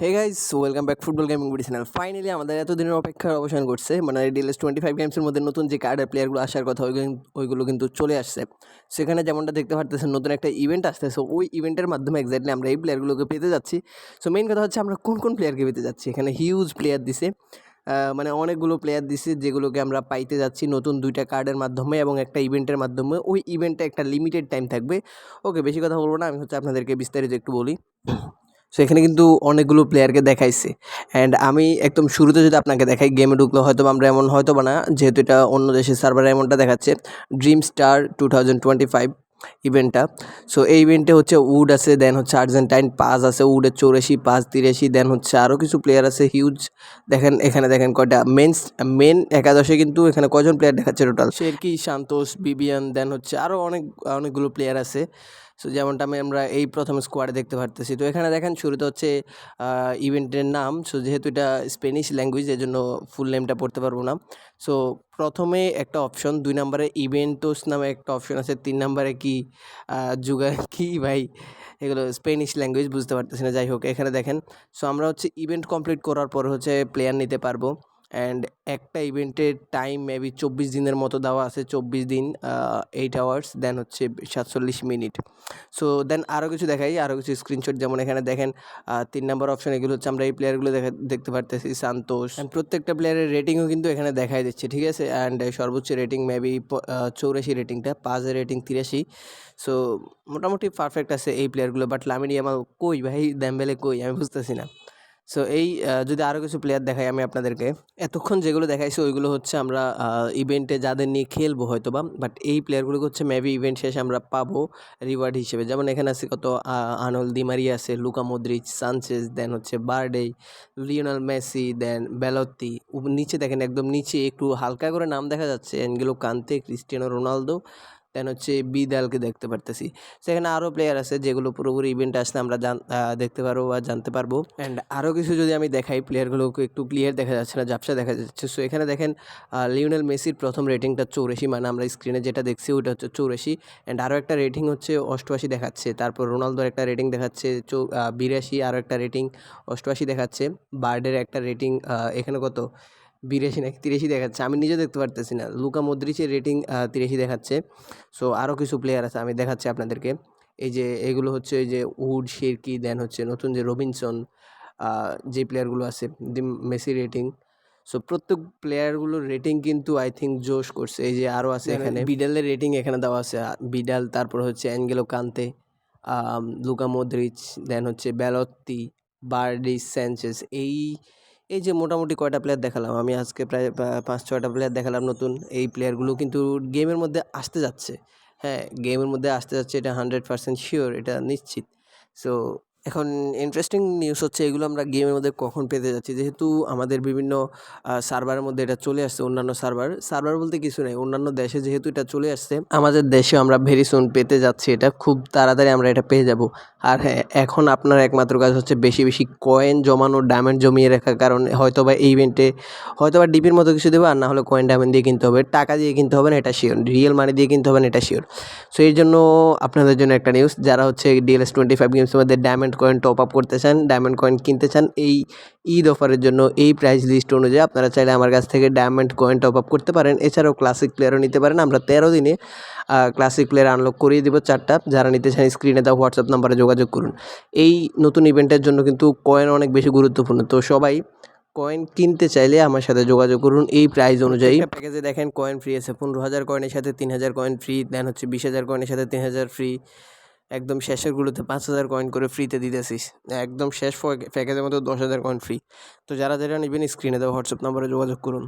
Hey guys welcome back football gaming BD channel finally আমাদের এতদিনের অপেক্ষার অবসান করছে মানে ডিএলএস টোয়েন্টি ফাইভ গেমসের মধ্যে নতুন যে কার্ডের প্লেয়ারগুলো আসার কথা, ওইগুলো কিন্তু চলে আসছে। সেখানে যেমনটা দেখতে পারতেছেন, নতুন একটা ইভেন্ট আসতেছে ওই ইভেন্টের মাধ্যমে এক্স্যাক্টলি আমরা এই প্লেয়ারগুলোকে পেতে যাচ্ছি। সো মেইন কথা হচ্ছে আমরা কোন কোন প্লেয়ারকে পেতে যাচ্ছি? এখানে হিউজ প্লেয়ার দিছে। মানে অনেকগুলো প্লেয়ার দিছে যেগুলোকে আমরা পাইতে যাচ্ছি নতুন দুইটা কার্ডের মাধ্যমে এবং একটা ইভেন্টের মাধ্যমে। ওই ইভেন্টে একটা লিমিটেড টাইম থাকবে। ওকে বেশি কথা বলব না, আমি হচ্ছে আপনাদেরকে বিস্তারিত একটু বলি। সো এখানে কিন্তু অনেকগুলো প্লেয়ারকে দেখাইছে। অ্যান্ড আমি একদম শুরুতে যদি আপনাকে দেখাই গেমে ঢুকলে হয়তো আমরা এমন হয়তো বা না, যেহেতু এটা অন্য দেশের সার্ভারে এমনটা দেখাচ্ছে। Dream star two thousand twenty five ইভেন্টটা সো এই ইভেন্টে হচ্ছে উড আছে দেন হচ্ছে আর্জেন্টাইন পাস আছে উডের চৌরাশি পাঁচ তিরাশি দেন হচ্ছে আরও কিছু প্লেয়ার আছে হিউজ দেখেন, এখানে দেখেন কয়টা। মেন মেন একাদশে কিন্তু এখানে কজন প্লেয়ার দেখাচ্ছে টোটাল শেরকি সান্তোষ বিবিয়ান দেন হচ্ছে আরও অনেক, অনেকগুলো প্লেয়ার আছে। সো যেমনটা আমি আমরা এই প্রথম স্কোয়াডে দেখতে পারতেছি। তো এখানে দেখেন শুরুতে হচ্ছে ইভেন্টের নাম। সো যেহেতু এটা স্পেনিশ ল্যাঙ্গুয়েজ এর জন্য ফুল নেমটা পড়তে পারব না। সো প্রথমে একটা অপশন দুই নম্বরে ইভেন্টোস নামে একটা অপশন আছে। তিন নম্বরে কি যুগা কি ভাই? এগুলো স্পেনিশ ল্যাঙ্গুয়েজ বুঝতে পারতেছি না। যাই হোক, এখানে দেখেন। সো আমরা হচ্ছে ইভেন্ট কমপ্লিট করার পর হচ্ছে প্লেয়ার নিতে পারব। অ্যান্ড একটা ইভেন্টের টাইম মেবি চব্বিশ দিনের মতো দেওয়া আছে, চব্বিশ দিন এইট আওয়ার্স দেন হচ্ছে সাতচল্লিশ মিনিট সো দেন আরও কিছু দেখাই আরও কিছু স্ক্রিনশট যেমন এখানে দেখেন তিন নম্বর অপশন এগুলো হচ্ছে আমরা এই প্লেয়ারগুলো দেখা, দেখতে পারতেছি সান্তোষ প্রত্যেকটা প্লেয়ারের রেটিংও কিন্তু এখানে দেখাই দিচ্ছে, ঠিক আছে? অ্যান্ড সর্বোচ্চ রেটিং মেবি চৌরাশি রেটিংটা পাঁচের রেটিং তিরাশি। সো মোটামুটি পারফেক্ট আছে এই প্লেয়ারগুলো বাট লামিনি আমার কই ভাই? দ্যাম্বেলে কই? আমি বুঝতেছি না। সো এই যদি আরও কিছু প্লেয়ার দেখাই আমি আপনাদেরকে, এতক্ষণ যেগুলো দেখাইছি ওইগুলো হচ্ছে আমরা ইভেন্টে যাদের নিয়ে খেলব হয়তো বা বাট এই প্লেয়ারগুলোকে হচ্ছে মেবি ইভেন্ট শেষে আমরা পাবো রিওয়ার্ড হিসেবে। যেমন এখানে আছে কত আনল দিমারি আছে, লুকা মদ্রিচ সানচেজ দেন হচ্ছে বার্ডে, লিওনাল মেসি দেন বেলত্তি। নিচে দেখেন একদম নিচে একটু হালকা করে নাম দেখা যাচ্ছে এনগেলো কান্তে, ক্রিস্টিয়ানো রোনালদো দেন হচ্ছে বিদালকে দেখতে পারতেছি। সেখানে আরও প্লেয়ার আছে যেগুলো পুরোপুরি ইভেন্ট আসলে আমরা দেখতে পারব বা জানতে পারব। অ্যান্ড আরও কিছু যদি আমি দেখাই প্লেয়ারগুলোকে একটু ক্লিয়ার দেখা যাচ্ছে না, ঝাপসা দেখা যাচ্ছে। সো এখানে দেখেন লিওনেল মেসির প্রথম রেটিংটা চৌরাশি মানে আমরা স্ক্রিনে যেটা দেখছি ওটা হচ্ছে চৌরাশি। অ্যান্ড আরও একটা রেটিং হচ্ছে অষ্টআশি দেখাচ্ছে। তারপর রোনালদোর একটা রেটিং দেখাচ্ছে চৌ বিরাশি আরও একটা রেটিং অষ্টআশি দেখাচ্ছে। বার্ডের একটা রেটিং এখানে কত? বিরাশি নাকি তিরাশি দেখাচ্ছে আমি নিজে দেখতে পারতেছি না। লুকা মদ্রিচের রেটিং তিরাশি দেখাচ্ছে। সো আরও কিছু প্লেয়ার আছে আমি দেখাচ্ছি আপনাদেরকে। এই যে এগুলো হচ্ছে এই যে উড শেরকি দেন হচ্ছে নতুন যে রবিনসন যে প্লেয়ারগুলো আছে দি মেসি রেটিং সো প্রত্যেক প্লেয়ারগুলোর রেটিং কিন্তু আই থিঙ্ক জোশ করছে। এই যে আরও আছে এখানে। বিডালের রেটিং এখানে দেওয়া আছে বিডাল তারপর হচ্ছে অ্যাঙ্গেলো কান্তে লুকা মদ্রিচ দেন হচ্ছে ব্যালত্তি বার্ডি স্যাঞ্চেস এই এই যে মোটামুটি কয়টা প্লেয়ার দেখালাম, আমি আজকে প্রায় পাঁচ, ছয়টা প্লেয়ার দেখালাম নতুন। এই প্লেয়ারগুলো কিন্তু গেমের মধ্যে আসতে যাচ্ছে। হ্যাঁ গেমের মধ্যে আসতে যাচ্ছে, এটা হান্ড্রেড পার্সেন্ট শিওর এটা নিশ্চিত। সো এখন ইন্টারেস্টিং নিউজ হচ্ছে এগুলো আমরা গেমের মধ্যে কখন পেতে যাচ্ছি। যেহেতু আমাদের বিভিন্ন সার্ভারের মধ্যে এটা চলে আসছে, অন্যান্য সার্ভার সার্ভার বলতে কিছু নেই, অন্যান্য দেশে যেহেতু এটা চলে আসছে, আমাদের দেশে আমরা ভেরি সুন পেতে যাচ্ছি এটা, খুব তাড়াতাড়ি আমরা এটা পেয়ে যাব। আর হ্যাঁ এখন আপনার একমাত্র কাজ হচ্ছে বেশি বেশি কয়েন জমানো ডায়মন্ড জমিয়ে রাখার কারণে হয়তো বা ইভেন্টে হয়তো বা ডিপির মতো কিছু দেবে, আর না হলে কয়েন ডায়মন্ড দিয়ে কিনতে হবে। টাকা দিয়ে কিনতে হবে না, এটা শিওর রিয়েল মানি দিয়ে কিনতে হবে না, এটা শিওর সো এর জন্য আপনাদের জন্য একটা নিউজ যারা হচ্ছে ডিএলএস টোয়েন্টি ফাইভ গেমসের মধ্যে ডায়মন্ড কয়েন টপ আপ করতে চান ডায়মন্ড কয়েন কিনতে চান এই ঈদ অফারের জন্য এই প্রাইস লিস্ট অনুযায়ী আপনারা চাইলে আমার কাছ থেকে ডায়মন্ড কয়েন টপ আপ করতে পারেন। এছাড়াও ক্লাসিক প্লেয়ারও নিতে পারেন। আমরা তেরো দিনে ক্লাসিক প্লেয়ার আনলক করিয়ে দেবো চারটা। যারা নিতে চান স্ক্রিনে দেওয়া হোয়াটসঅ্যাপ নাম্বারে যোগাযোগ করুন। এই নতুন ইভেন্টের জন্য কিন্তু কয়েন অনেক বেশি গুরুত্বপূর্ণ। তো সবাই কয়েন কিনতে চাইলে আমার সাথে যোগাযোগ করুন। এই প্রাইস অনুযায়ী প্যাকেজে দেখেন কয়েন ফ্রি আছে। পনেরো হাজার কয়েনের সাথে তিন হাজার কয়েন ফ্রি দেন হচ্ছে বিশ হাজার কয়েনের সাথে তিন হাজার ফ্রি একদম শেষের গুলোতে পাঁচ হাজার কয়েন করে ফ্রিতে দিতেছিস। একদম শেষ প্যাকেজের মধ্যে দশ হাজার কয়েন ফ্রি তো যারা যারা নেবেন স্ক্রিনে দেওয়া হোয়াটসঅ্যাপ নাম্বারে যোগাযোগ করুন।